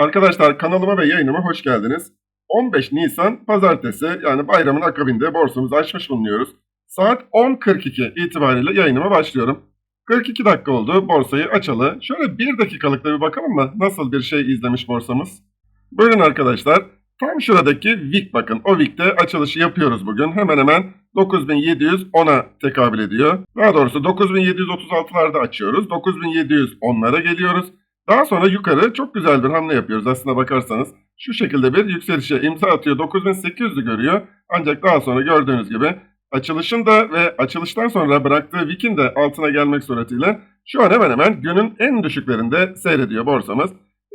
Arkadaşlar kanalıma ve yayınıma hoş geldiniz. 15 Nisan pazartesi yani bayramın akabinde borsamızı açmış bulunuyoruz. Saat 10.42 itibariyle yayınıma başlıyorum. 42 dakika oldu borsayı açalı. Şöyle bir dakikalık da bir bakalım mı nasıl bir şey izlemiş borsamız. Buyurun arkadaşlar. Tam şuradaki VIK bakın. O VIK'te açılışı yapıyoruz bugün. Hemen hemen 9710'a tekabül ediyor. Daha doğrusu 9736'larda açıyoruz. 9710'lara geliyoruz. Daha sonra yukarı çok güzel bir hamle yapıyoruz aslına bakarsanız. Şu şekilde bir yükselişe imza atıyor. 9800'ü görüyor. Ancak daha sonra gördüğünüz gibi açılışın da ve açılıştan sonra bıraktığı Vik'in de altına gelmek suretiyle şu an hemen hemen günün en düşüklerinde seyrediyor borsamız.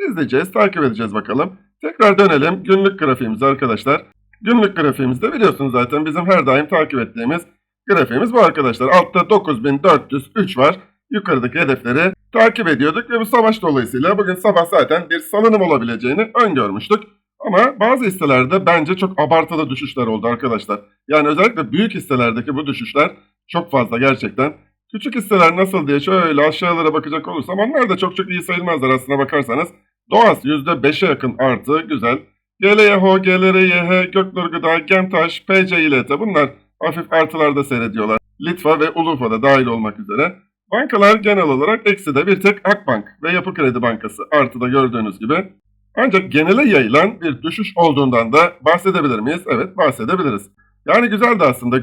İzleyeceğiz, takip edeceğiz bakalım. Tekrar dönelim günlük grafiğimize arkadaşlar. Günlük grafiğimizde biliyorsunuz zaten bizim her daim takip ettiğimiz grafiğimiz bu arkadaşlar. Altta 9403 var. Yukarıdaki hedefleri takip ediyorduk ve bu savaş dolayısıyla bugün sabah zaten bir salınım olabileceğini öngörmüştük. Ama bazı hisselerde bence çok abartılı düşüşler oldu arkadaşlar. Yani özellikle büyük hisselerdeki bu düşüşler çok fazla gerçekten. Küçük hisseler nasıl diye şöyle aşağılara bakacak olursam onlar da çok çok iyi sayılmazlar aslına bakarsanız. Doğas %5'e yakın artı güzel. GLYH, GLRYH, Göknur Gıda, Gemtaş, PC İLT bunlar hafif artılarda seyrediyorlar. Litva ve Ulufa da dahil olmak üzere. Bankalar genel olarak ekside bir tek Akbank ve Yapı Kredi Bankası artıda gördüğünüz gibi. Ancak genele yayılan bir düşüş olduğundan da bahsedebilir miyiz? Evet bahsedebiliriz. Yani güzeldi aslında.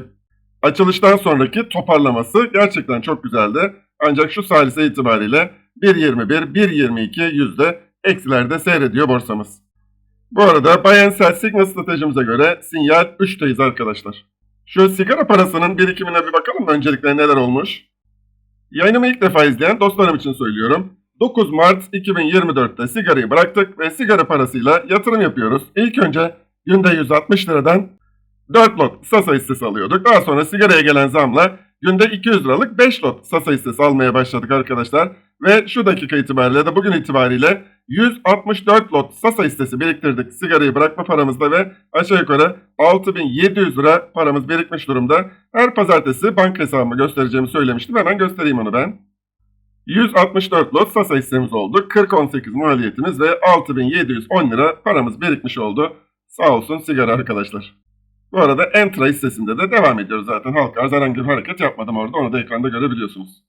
Açılıştan sonraki toparlaması gerçekten çok güzeldi. Ancak şu salise itibariyle 1.21, 1.22 yüzde eksilerde seyrediyor borsamız. Bu arada Buy and Sell Signal stratejimize göre sinyal 3'teyiz arkadaşlar. Şu sigara parasının birikimine bir bakalım öncelikle neler olmuş? Yayınımı ilk defa izleyen dostlarım için söylüyorum. 9 Mart 2024'te sigarayı bıraktık ve sigara parasıyla yatırım yapıyoruz. İlk önce günde 160 liradan 4 lot Sasa hissesi alıyorduk. Daha sonra sigaraya gelen zamla günde 200 liralık 5 lot Sasa hissesi almaya başladık arkadaşlar. Ve şu dakika itibariyle de bugün itibariyle 164 lot Sasa hissesi biriktirdik sigarayı bırakma paramızda ve aşağı yukarı 6700 lira paramız birikmiş durumda. Her pazartesi banka hesabımı göstereceğimi söylemiştim. Hemen göstereyim onu ben. 164 lot Sasa hissemiz oldu. 40-18 maliyetimiz ve 6710 lira paramız birikmiş oldu. Sağ olsun sigara arkadaşlar. Bu arada Entra hissesinde de devam ediyoruz zaten. Halka herhangi bir hareket yapmadım orada. Onu da ekranda görebiliyorsunuz.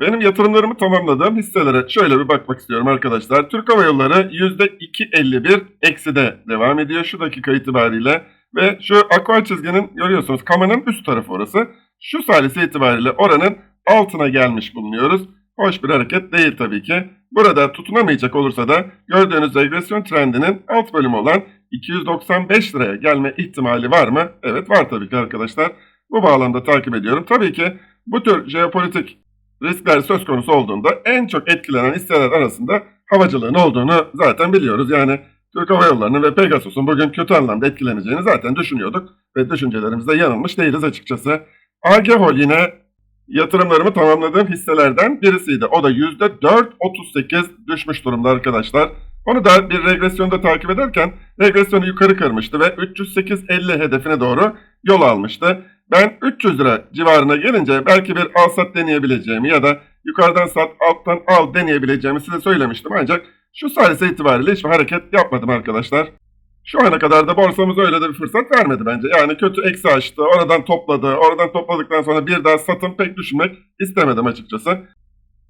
Benim yatırımlarımı tamamladığım hisselere şöyle bir bakmak istiyorum arkadaşlar. Türk Hava Yolları %2.51 ekside devam ediyor şu dakika itibariyle. Ve şu aqua çizginin görüyorsunuz kamanın üst tarafı orası. Şu salise itibariyle oranın altına gelmiş bulunuyoruz. Hoş bir hareket değil tabii ki. Burada tutunamayacak olursa da gördüğünüz regresyon trendinin alt bölümü olan 295 liraya gelme ihtimali var mı? Evet var tabii ki arkadaşlar. Bu bağlamda takip ediyorum. Tabii ki bu tür jeopolitik riskler söz konusu olduğunda en çok etkilenen hisseler arasında havacılığın olduğunu zaten biliyoruz. Yani Türk Hava Yolları'nın ve Pegasus'un bugün kötü anlamda etkileneceğini zaten düşünüyorduk. Ve düşüncelerimizde yanılmış değiliz açıkçası. AG Holding'e yatırımlarımı tamamladığım hisselerden birisiydi. O da %4.38 düşmüş durumda arkadaşlar. Onu da bir regresyonda takip ederken regresyonu yukarı kırmıştı ve 308.50 hedefine doğru yol almıştı. Ben 300 lira civarına gelince belki bir al sat deneyebileceğimi ya da yukarıdan sat alttan al deneyebileceğimi size söylemiştim. Ancak şu salise itibariyle hiçbir hareket yapmadım arkadaşlar. Şu ana kadar da borsamız öyle de bir fırsat vermedi bence. Yani kötü eksi açtı, oradan topladı, oradan topladıktan sonra bir daha satın pek düşünmek istemedim açıkçası.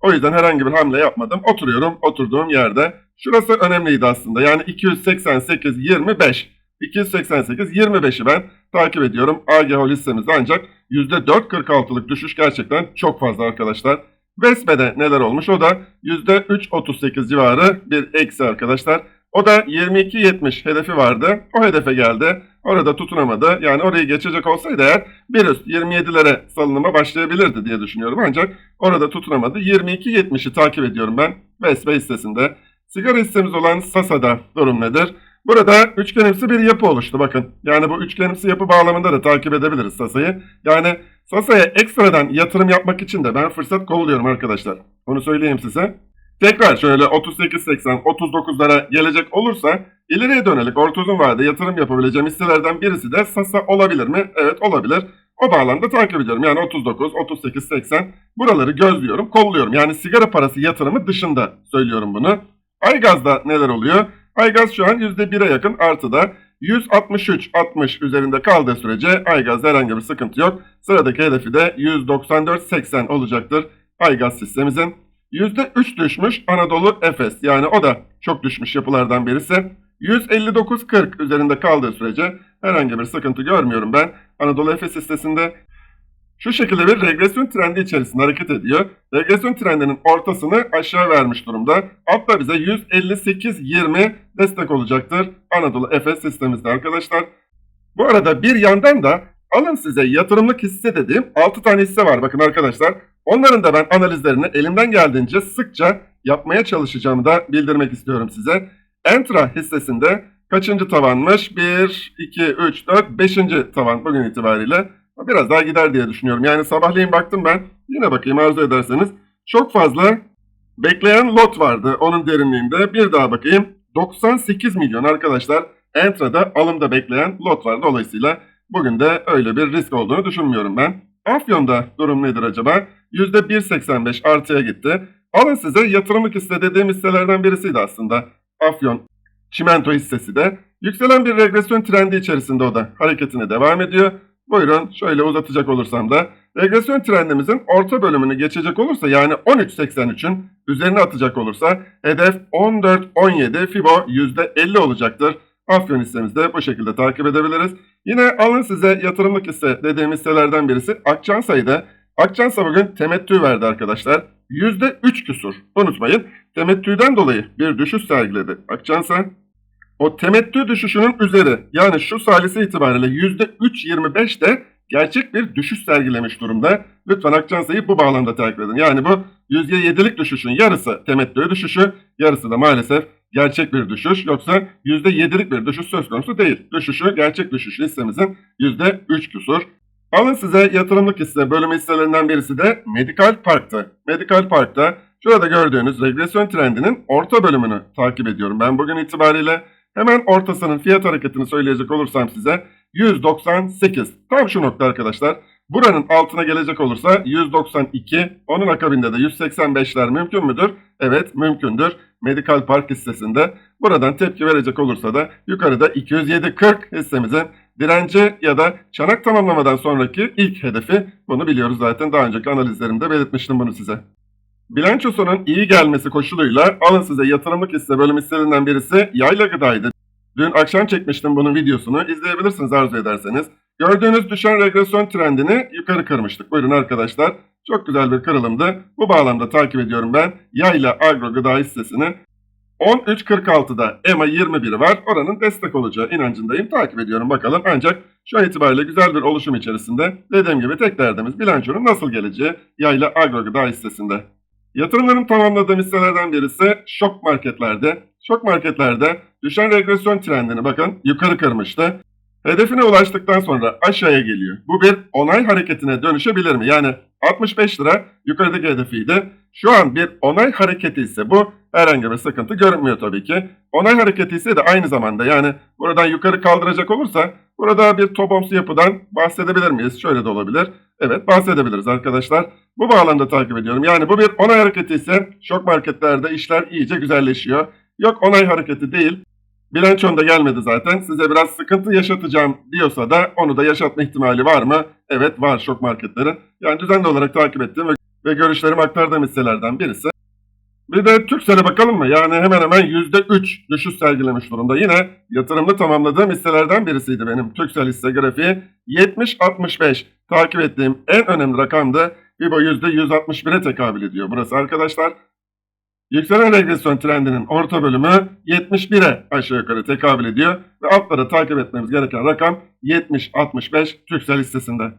O yüzden herhangi bir hamle yapmadım. Oturuyorum oturduğum yerde. Şurası önemliydi aslında. Yani 288 25. 288 25'i ben takip ediyorum. AGH listemizde ancak %4.46'lık düşüş gerçekten çok fazla arkadaşlar. Vesme'de neler olmuş? O da %3.38 civarı bir eksi arkadaşlar. O da 22.70 hedefi vardı. O hedefe geldi. Orada tutunamadı. Yani orayı geçecek olsaydı eğer bir üst 27'lere salınıma başlayabilirdi diye düşünüyorum. Ancak orada tutunamadı. 22.70'i takip ediyorum ben Vesme hissesinde. Sigara hissemiz olan Sasa'da durum nedir? Burada üçgenimsi bir yapı oluştu bakın. Yani bu üçgenimsi yapı bağlamında da takip edebiliriz Sasa'yı. Yani Sasa'ya ekstradan yatırım yapmak için de ben fırsat kolluyorum arkadaşlar. Onu söyleyeyim size. Tekrar şöyle 38-80, 39'lara gelecek olursa ileriye dönelik orta uzun vadede yatırım yapabileceğim hisselerden birisi de Sasa olabilir mi? Evet olabilir. O bağlamda takip ediyorum. Yani 39, 38, 80 buraları gözlüyorum, kolluyorum. Yani sigara parası yatırımı dışında söylüyorum bunu. Aygaz'da neler oluyor? Aygaz şu an %1'e yakın artıda. 163-60 üzerinde kaldığı sürece Aygaz'da herhangi bir sıkıntı yok. Sıradaki hedefi de 194-80 olacaktır Aygaz sistemimizin. %3 düşmüş Anadolu Efes yani o da çok düşmüş yapılardan birisi. 159.40 üzerinde kaldığı sürece herhangi bir sıkıntı görmüyorum ben. Anadolu Efes listesinde şu şekilde bir regresyon trendi içerisinde hareket ediyor. Regresyon trendinin ortasını aşağı vermiş durumda. Altta bize 158.20 destek olacaktır Anadolu Efes sistemimizde arkadaşlar. Bu arada bir yandan da alın size yatırımlık hisse dediğim 6 tane hisse var bakın arkadaşlar. Onların da ben analizlerini elimden geldiğince sıkça yapmaya çalışacağımı da bildirmek istiyorum size. Entra hissesinde kaçıncı tavanmış? 1, 2, 3, 4, 5. tavan bugün itibariyle. Biraz daha gider diye düşünüyorum. Yani sabahleyin baktım ben. Yine bakayım arzu ederseniz. Çok fazla bekleyen lot vardı onun derinliğinde. Bir daha bakayım. 98 milyon arkadaşlar Entra'da alımda bekleyen lot var. Dolayısıyla bugün de öyle bir risk olduğunu düşünmüyorum ben. Afyon'da durum nedir acaba? %1.85 artıya gitti. Alın size yatırımlık hisse dediğim hisselerden birisiydi aslında. Afyon çimento hissesi de. Yükselen bir regresyon trendi içerisinde o da hareketine devam ediyor. Buyurun şöyle uzatacak olursam da regresyon trendimizin orta bölümünü geçecek olursa yani 13.83'ün üzerine atacak olursa hedef 14.17 Fibo %50 olacaktır. Afyon hissemizi de bu şekilde takip edebiliriz. Yine alın size yatırımlık hisse dediğim hisselerden birisi Akçansa'ydı. Akçansa bugün temettü verdi arkadaşlar. %3 küsur. Unutmayın temettüden dolayı bir düşüş sergiledi. Akçansa o temettü düşüşünün üzeri yani şu salisi itibariyle %3.25 de gerçek bir düşüş sergilemiş durumda. Lütfen Akçansa'yı bu bağlamda takip edin. Yani bu %7'lik düşüşün yarısı temettü düşüşü, yarısı da maalesef gerçek bir düşüş. Yoksa %7'lik bir düşüş söz konusu değil. Düşüşü, gerçek düşüş hissemizin %3 küsur. Alın size yatırımlık hisse bölüm hisselerinden birisi de Medical Park'tı. Medical Park'ta şurada gördüğünüz regresyon trendinin orta bölümünü takip ediyorum. Ben bugün itibariyle hemen ortasının fiyat hareketini söyleyecek olursam size 198. Tam şu nokta arkadaşlar. Buranın altına gelecek olursa 192, onun akabinde de 185'ler mümkün müdür? Evet mümkündür. Medical Park hissesinde. Buradan tepki verecek olursa da yukarıda 207.40 hissemizin direnci ya da çanak tamamlamadan sonraki ilk hedefi. Bunu biliyoruz zaten daha önceki analizlerimde belirtmiştim bunu size. Bilançosunun iyi gelmesi koşuluyla alın size yatırımlık hisse bölüm hisselerinden birisi yayla gıdaydı. Dün akşam çekmiştim bunun videosunu. İzleyebilirsiniz arzu ederseniz. Gördüğünüz düşen regresyon trendini yukarı kırmıştık. Buyurun arkadaşlar. Çok güzel bir kırılımdı. Bu bağlamda takip ediyorum ben. Yayla Agro Gıda hissesini. 13.46'da EMA 21'i var. Oranın destek olacağı inancındayım. Takip ediyorum bakalım. Ancak şu an itibariyle güzel bir oluşum içerisinde. Dediğim gibi tek derdimiz bilançonun nasıl geleceği Yayla Agro Gıda hissesinde. Yatırımların tamamladığım hisselerden birisi şok marketlerde. Şok marketlerde düşen regresyon trendini bakın yukarı kırmıştı. Hedefine ulaştıktan sonra aşağıya geliyor. Bu bir onay hareketine dönüşebilir mi? Yani 65 lira yukarıdaki hedefiydi. Şu an bir onay hareketi ise bu herhangi bir sıkıntı görünmüyor tabii ki. Onay hareketi ise de aynı zamanda yani buradan yukarı kaldıracak olursa burada bir topomsu yapıdan bahsedebilir miyiz? Şöyle de olabilir. Evet bahsedebiliriz arkadaşlar. Bu bağlamda takip ediyorum. Yani bu bir onay hareketi ise şok marketlerde işler iyice güzelleşiyor. Yok onay hareketi değil. Bilançonda gelmedi zaten. Size biraz sıkıntı yaşatacağım diyorsa da onu da yaşatma ihtimali var mı? Evet var şok marketlerin. Yani düzenli olarak takip ettiğim ve, ve görüşlerimi aktardığım hisselerden birisi. Bir de Türksel'e bakalım mı? Yani hemen hemen %3 düşüş sergilemiş durumda. Yine yatırımlı tamamladığım hisselerden birisiydi benim Türksel hisse grafiği. 70-65 takip ettiğim en önemli rakamdı. FIBO %161'e tekabül ediyor burası arkadaşlar. Yükselen regresyon trendinin orta bölümü 71'e aşağı yukarı tekabül ediyor. Ve altlara takip etmemiz gereken rakam 70-65 Türksel listesinde.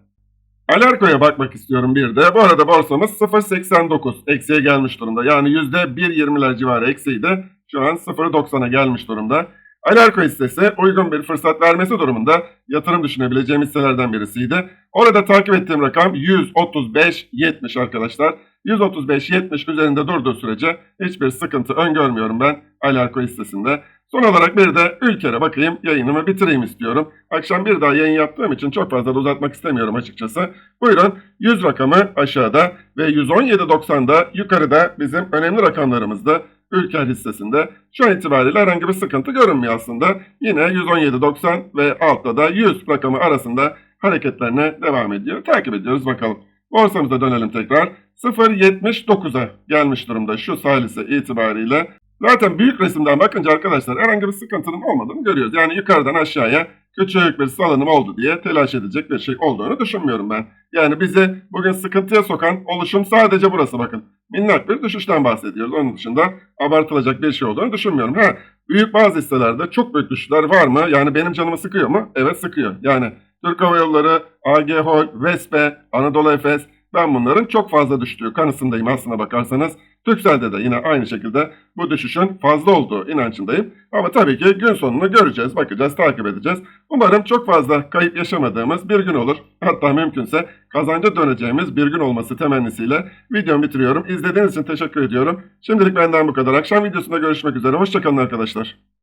Alarko'ya bakmak istiyorum bir de. Bu arada borsamız 0.89 eksiye gelmiş durumda. Yani %1.20'ler civarı eksiydi. Şu an 0.90'a gelmiş durumda. Alarko hissesi uygun bir fırsat vermesi durumunda yatırım düşünebileceğim hisselerden birisiydi. Orada takip ettiğim rakam 135.70 arkadaşlar. 135.70 üzerinde durduğu sürece hiçbir sıkıntı öngörmüyorum ben Alarko hissesinde. Son olarak bir de ülkere bakayım yayınımı bitireyim istiyorum. Akşam bir daha yayın yaptığım için çok fazla da uzatmak istemiyorum açıkçası. Buyurun 100 rakamı aşağıda ve 117.90'da yukarıda bizim önemli rakamlarımızda. Ülker hissesinde şu an itibariyle herhangi bir sıkıntı görünmüyor aslında. Yine 117.90 ve altta da 100 rakamı arasında hareketlerine devam ediyor. Takip ediyoruz bakalım. Borsamıza dönelim tekrar. 0.79'a gelmiş durumda şu salise itibariyle. Zaten büyük resimden bakınca arkadaşlar herhangi bir sıkıntının olmadığını görüyoruz. Yani yukarıdan aşağıya küçük bir salınım oldu diye telaş edecek bir şey olduğunu düşünmüyorum ben. Yani bizi bugün sıkıntıya sokan oluşum sadece burası bakın. Minnak bir düşüşten bahsediyoruz. Onun dışında abartılacak bir şey olduğunu düşünmüyorum. Ha, büyük bazı hisselerde çok büyük düşüşler var mı? Yani benim canımı sıkıyor mu? Evet sıkıyor. Yani Türk Hava Yolları, AG Hol, Vespe, Anadolu Efes ben bunların çok fazla düştüğü kanısındayım aslına bakarsanız. Türkcell'de de yine aynı şekilde bu düşüşün fazla olduğu inancındayım. Ama tabii ki gün sonunu göreceğiz, bakacağız, takip edeceğiz. Umarım çok fazla kayıp yaşamadığımız bir gün olur. Hatta mümkünse kazanca döneceğimiz bir gün olması temennisiyle videomu bitiriyorum. İzlediğiniz için teşekkür ediyorum. Şimdilik benden bu kadar. Akşam videosunda görüşmek üzere. Hoşçakalın arkadaşlar.